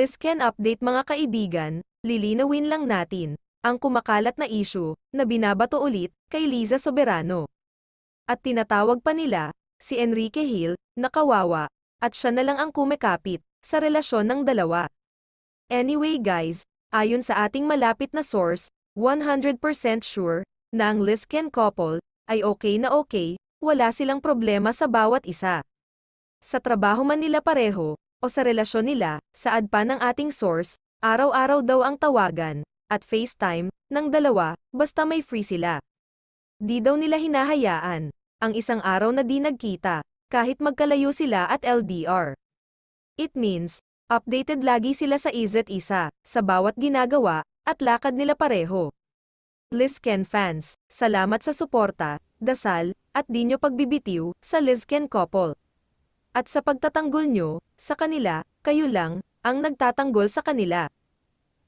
Lisken update mga kaibigan, lilinawin lang natin, ang kumakalat na issue, na binabato ulit, kay Liza Soberano. At tinatawag pa nila, si Enrique Hill, na kawawa, at siya na lang ang kumikapit, sa relasyon ng dalawa. Anyway guys, ayon sa ating malapit na source, 100% sure, na ang Lisken couple, ay okay na okay, wala silang problema sa bawat isa. Sa trabaho man nila pareho, o sa relasyon nila, saad pa ng ating source, araw-araw daw ang tawagan, at FaceTime, ng dalawa, basta may free sila. Di daw nila hinahayaan, ang isang araw na di nagkita, kahit magkalayo sila at LDR. It means, updated lagi sila sa isa't isa, sa bawat ginagawa, at lakad nila pareho. Lizken fans, salamat sa suporta, dasal, at di nyo pagbibitiw, sa Lizken couple. At sa pagtatanggol nyo, sa kanila, kayo lang, ang nagtatanggol sa kanila.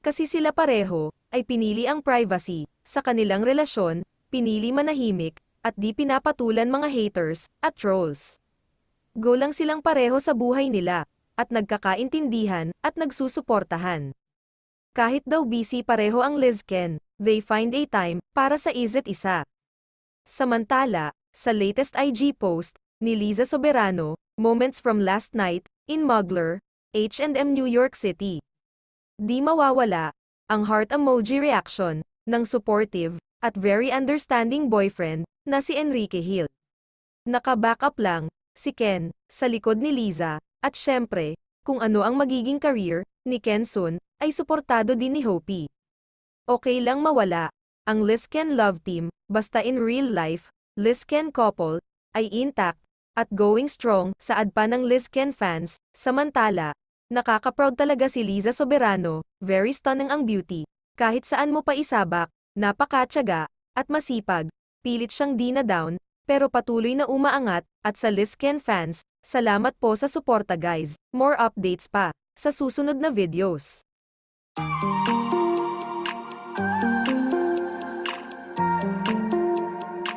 Kasi sila pareho, ay pinili ang privacy, sa kanilang relasyon, pinili manahimik, at di pinapatulan mga haters, at trolls. Go lang silang pareho sa buhay nila, at nagkakaintindihan, at nagsusuportahan. Kahit daw busy pareho ang Lizken, they find a time, para sa isa't isa. Samantala, sa latest IG post, ni Liza Soberano, Moments from Last Night, in Mugler, H&M New York City. Di mawawala, ang heart emoji reaction, ng supportive, at very understanding boyfriend, na si Enrique Hill. Naka-backup lang, si Ken, sa likod ni Liza, at syempre, kung ano ang magiging career, ni Ken soon, ay suportado din ni Hopi. Okay lang mawala, ang Lisken love team, basta in real life, Lisken couple, ay intact, at going strong, saad pa ng Lisken fans, samantala, nakaka-proud talaga si Liza Soberano, very stunning ang beauty, kahit saan mo pa isabak, napakatyaga, at masipag, pilit siyang di na down, pero patuloy na umaangat, at sa Lisken fans, salamat po sa suporta guys, more updates pa, sa susunod na videos.